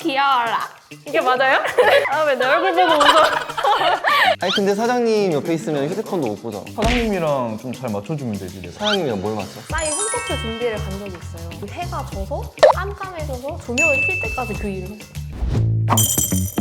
귀여워라. 이게 맞아요? 아 왜 내 얼굴 보고 웃어? 아니 근데 사장님 옆에 있으면 휴대폰도 못 보잖아. 사장님이랑 좀 잘 맞춰주면 되지 내가. 사장님이랑 뭘 맞춰? 싸이 홈토스 준비를 간 적이 있어요. 그 해가 져서 깜깜해져서 조명을 킬 때까지 그 일을 했어요.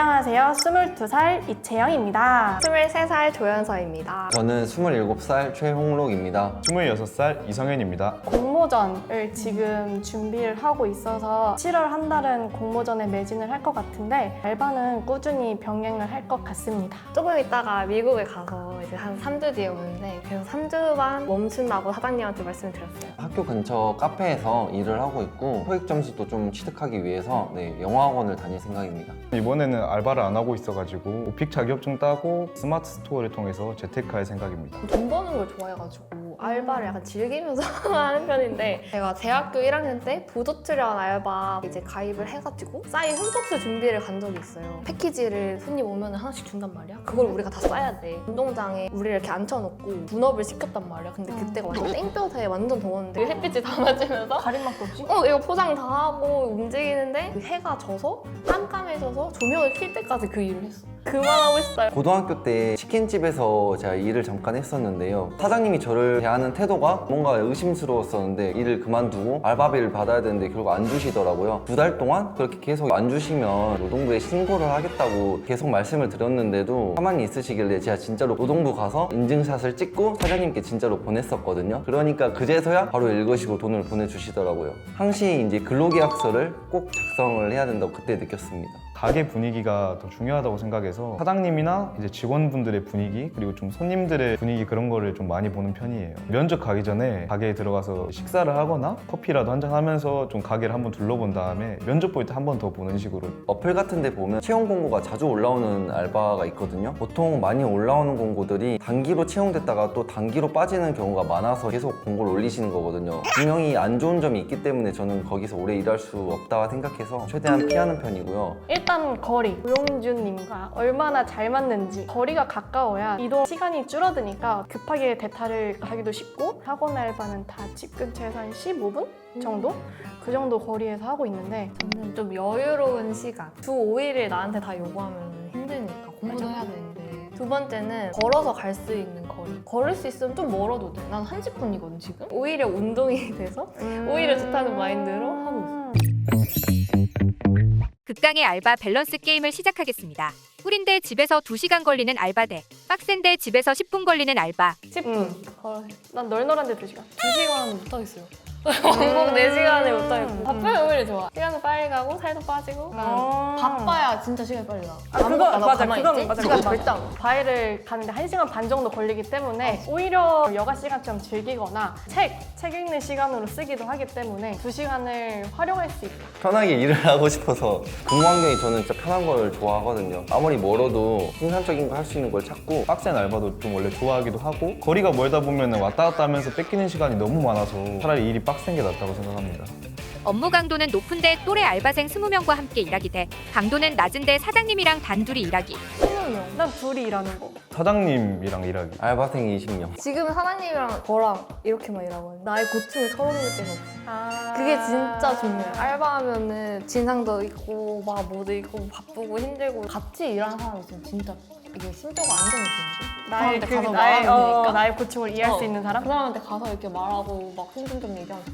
안녕하세요. 22살 이채영입니다. 23살 조연서입니다. 저는 27살 최홍록입니다. 26살 이성현입니다. 공모전을 지금 준비를 하고 있어서 7월 한 달은 공모전에 매진을 할 것 같은데 알바는 꾸준히 병행을 할 것 같습니다. 조금 있다가 미국에 가서 이제 한 3주 뒤에 오는데 그래서 3주만 멈춘다고 사장님한테 말씀을 드렸어요. 학교 근처 카페에서 일을 하고 있고 토익 점수도 좀 취득하기 위해서 네, 영어학원을 다닐 생각입니다. 이번에는 알바를 안 하고 있어가지고 오픽 자격증 따고 스마트 스토어를 통해서 재테크할 생각입니다. 돈 버는 걸 좋아해가지고 알바를 약간 즐기면서 하는 편인데 제가 대학교 1학년 때 출연 알바 이제 가입을 해가지고 싸이 흠뻑스 준비를 간 적이 있어요 패키지를 손님 오면 하나씩 준단 말이야 그걸 우리가 다 써야 돼 운동장 에 우리를 이렇게 앉혀놓고 분업을 시켰단 말이야. 근데 그때가 완전 땡볕에 완전 더웠는데 햇빛이 다 맞으면서. 가림막도 없이? 어 이거 포장 다 하고 움직이는데 그 해가 져서 깜깜해져서 조명을 킬 때까지 그 일을 했어 그만하고 싶어요 고등학교 때 치킨집에서 제가 일을 잠깐 했었는데요. 사장님이 저를 대하는 태도가 뭔가 의심스러웠었는데 일을 그만두고 알바비를 받아야 되는데 결국 안 주시더라고요. 두 달 동안 그렇게 계속 안 주시면 노동부에 신고를 하겠다고 계속 말씀을 드렸는데도 가만히 있으시길래 제가 진짜로 노동부 가서 인증샷을 찍고 사장님께 진짜로 보냈었거든요. 그러니까 그제서야 바로 읽으시고 돈을 보내주시더라고요. 항시 이제 근로계약서를 꼭 작성을 해야 된다고 그때 느꼈습니다. 가게 분위기가 더 중요하다고 생각해서 사장님이나 이제 직원분들의 분위기 그리고 좀 손님들의 분위기 그런 거를 좀 많이 보는 편이에요. 면접 가기 전에 가게에 들어가서 식사를 하거나 커피라도 한잔 하면서 좀 가게를 한번 둘러본 다음에 면접 볼 때 한 번 더 보는 식으로 어플 같은 데 보면 채용 공고가 자주 올라오는 알바가 있거든요. 보통 많이 올라오는 공고들이 단기로 채용됐다가 또 단기로 빠지는 경우가 많아서 계속 공고를 올리시는 거거든요. 분명히 안 좋은 점이 있기 때문에 저는 거기서 오래 일할 수 없다 생각해서 최대한 피하는 편이고요. 일단 거리. 우용준님과 얼마나 잘 맞는지 거리가 가까워야 이동 시간이 줄어드니까 급하게 대타를 하기도 쉽고 학원 알바는 다 집 근처에서 한 15분 정도? 그 정도 거리에서 하고 있는데 저는 좀 여유로운 시간. 주 5일을 나한테 다 요구하면 힘드니까 공부도 해야 되는데. 두 번째는 걸어서 갈 수 있는 거리. 걸을 수 있으면 좀 멀어도 돼. 난 30분이거든, 지금. 오히려 운동이 돼서 오히려 좋다는 마인드로 하고 있어. 극강의 알바 밸런스 게임을 시작하겠습니다. 꿀인데 집에서 2시간 걸리는 알바 대 빡센데 집에서 10분 걸리는 알바. 10분. 음. 어, 난 널널한데 2시간. 2시간 못하겠어요. 왕복 4시간을 못 하겠고. 바쁘면 오히려 좋아. 시간도 빨리 가고, 살도 빠지고. 아. 바빠야 진짜 시간이 빨리 가. 아, 그거 맞아. 그건 맞아. 시간 그건 안 가. 과외를 가는데 1시간 반 정도 걸리기 때문에 오히려 여가 시간처럼 즐기거나 책, 책 읽는 시간으로 쓰기도 하기 때문에 2시간을 활용할 수 있다. 편하게 일을 하고 싶어서 근무 환경이 저는 진짜 편한 걸 좋아하거든요. 아무리 멀어도 생산적인 거 할 수 있는 걸 찾고 빡센 알바도 좀 원래 좋아하기도 하고 거리가 멀다 보면 왔다 갔다 하면서 뺏기는 시간이 너무 많아서 차라리 일이 빡센 게 낫다고 생각합니다. 업무 강도는 높은데 또래 알바생 20명과 함께 일하기 대 강도는 낮은데 사장님이랑 단둘이 일하기. 난 둘이 일하는 거. 사장님이랑 일하기. 알바생이 20명. 지금 사장님이랑 저랑 이렇게만 일하고 나의 고충을 털어놓을 때가 없어. 아. 그게 진짜 중요해. 알바하면은 진상도 있고 막 뭐도 있고 바쁘고 힘들고 같이 일하는 사람 있으면 진짜 이게 심적으로 안정해지는데. 나의, 사람한테 그, 가서 나의, 말하면 어, 되니까. 나의 고충을 이해할 어. 수 있는 사람? 그 사람한테 가서 이렇게 말하고 막 힘든 점 얘기하면 돼.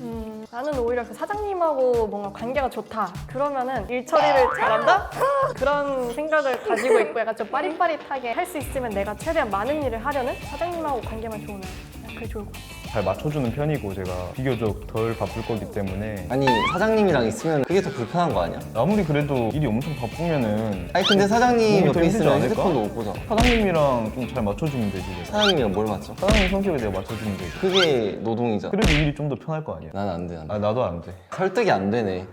음, 나는 오히려 그 사장님하고 뭔가 관계가 좋다. 그러면은 일 처리를 잘한다? 그런 생각을 가지고 있고 약간 좀 빠릿빠릿하게 할 수 있으면 내가 최대한 많은 일을 하려는 사장님하고 관계만 좋으면 그게 좋을 것 같아. 잘 맞춰주는 편이고 제가 비교적 덜 바쁠 거기 때문에 아니 사장님이랑 있으면 그게 더 불편한 거 아니야? 아무리 그래도 일이 엄청 바쁘면은 아니 근데 사장님 몸이 옆에 힘들지 있으면 않을까? 휴대폰도 못 보잖아. 사장님이랑 좀 잘 맞춰주면 되지 내가. 사장님이랑 뭘 맞춰? 사장님 성격에 내가 맞춰주면 되지 그게 노동이잖아. 그래도 일이 좀 더 편할 거 아니야 난 안 돼, 안 돼. 아 나도 안돼 설득이 안 되네.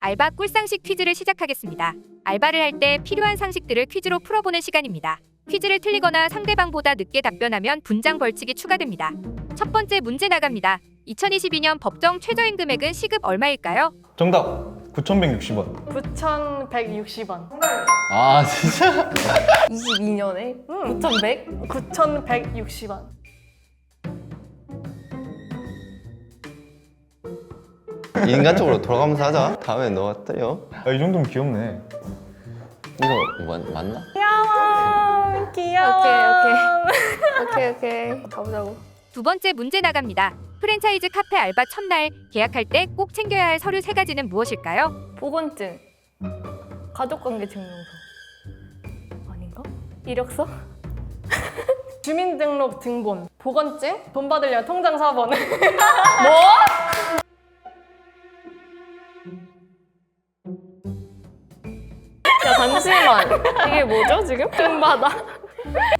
알바 꿀상식 퀴즈를 시작하겠습니다. 알바를 할 때 필요한 상식들을 퀴즈로 풀어보는 시간입니다. 퀴즈를 틀리거나 상대방보다 늦게 답변하면 분장 벌칙이 추가됩니다. 첫 번째 문제 나갑니다. 2022년 법정 최저임금액은 시급 얼마일까요? 정답 9,160원. 9,160원. 아 진짜? 22년에 음. 9,100? 9,160원. 인간적으로 돌아가면서 하자. 다음에 너가 때려. 아, 이 정도면 귀엽네. 맞, 맞나? 귀여워. 귀여워. 오케이, 오케이. 오케이, 오케이. 가보자고. 두 번째 문제 나갑니다. 프랜차이즈 카페 알바 첫날 계약할 때 꼭 챙겨야 할 서류 세 가지는 무엇일까요? 보건증. 가족관계 증명서. 아닌가? 이력서? 주민등록 등본, 보건증, 돈 받으려면 통장 사본. 야, 잠시만. 이게 뭐죠, 지금? 뜬받아.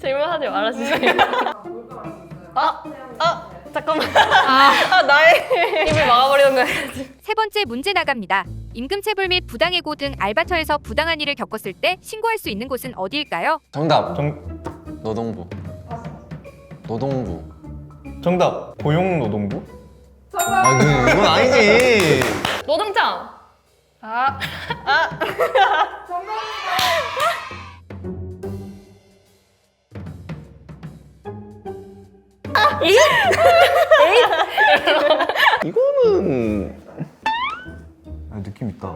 질문하지 말아주세요. 아, 아, 잠깐만. 아, 나의 입을 막아버리는 거야. 세 번째 문제 나갑니다. 임금체불 및 부당해고 등 알바처에서 부당한 일을 겪었을 때 신고할 수 있는 곳은 어디일까요? 정답. 정, 노동부. 노동부. 정답. 고용노동부? 아 그, 이건 아니지. 노동장! 아, 이거는 아, 느낌 있다.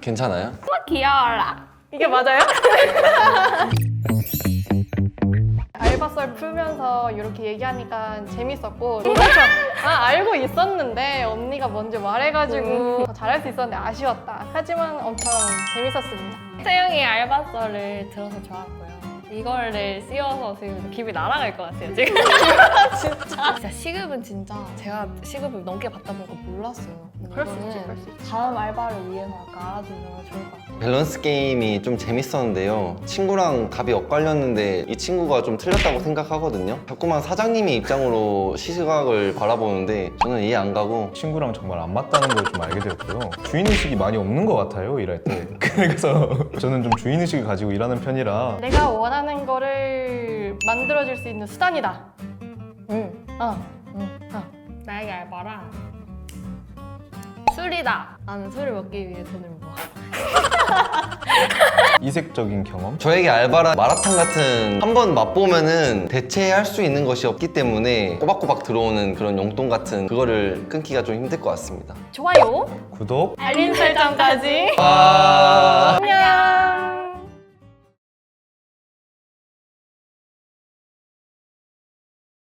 괜찮아요? 귀여워라. 이게 맞아요? 알바썰 풀면서 이렇게 얘기하니까 재밌었고 아 알고 있었는데 언니가 먼저 말해가지고 더 잘할 수 있었는데 아쉬웠다. 하지만 엄청 재밌었습니다. 태영이 알바썰을 들어서 좋았고요. 이거를 씌워서 지금 기분이 날아갈 것 같아요, 지금. 진짜. 진짜 시급은 진짜 제가 시급을 넘게 받다 보니까 몰랐어요. 그럴 수 있지, 그럴 수 있지. 다음 알바를 위해서 약간 알아두면 좋을 것 같아요. 밸런스 게임이 좀 재밌었는데요. 친구랑 답이 엇갈렸는데 이 친구가 좀 틀렸다고 생각하거든요. 자꾸만 사장님의 입장으로 시각을 바라보는데 저는 이해 안 가고 친구랑 정말 안 맞다는 걸 좀 알게 되었고요. 주인의식이 많이 없는 것 같아요, 일할 때. 그래서 저는 좀 주인의식을 가지고 일하는 편이라 내가 원하는 거를 만들어줄 수 있는 수단이다 응. 어. 나에게 알바라. 술이다. 나는 술을 먹기 위해 돈을 모아. 이색적인 경험? 저에게 알바란 마라탕 같은 한 번 맛보면은 대체할 수 있는 것이 없기 때문에 꼬박꼬박 들어오는 그런 용돈 같은 그거를 끊기가 좀 힘들 것 같습니다. 좋아요 구독, 알림 설정까지 아... 안녕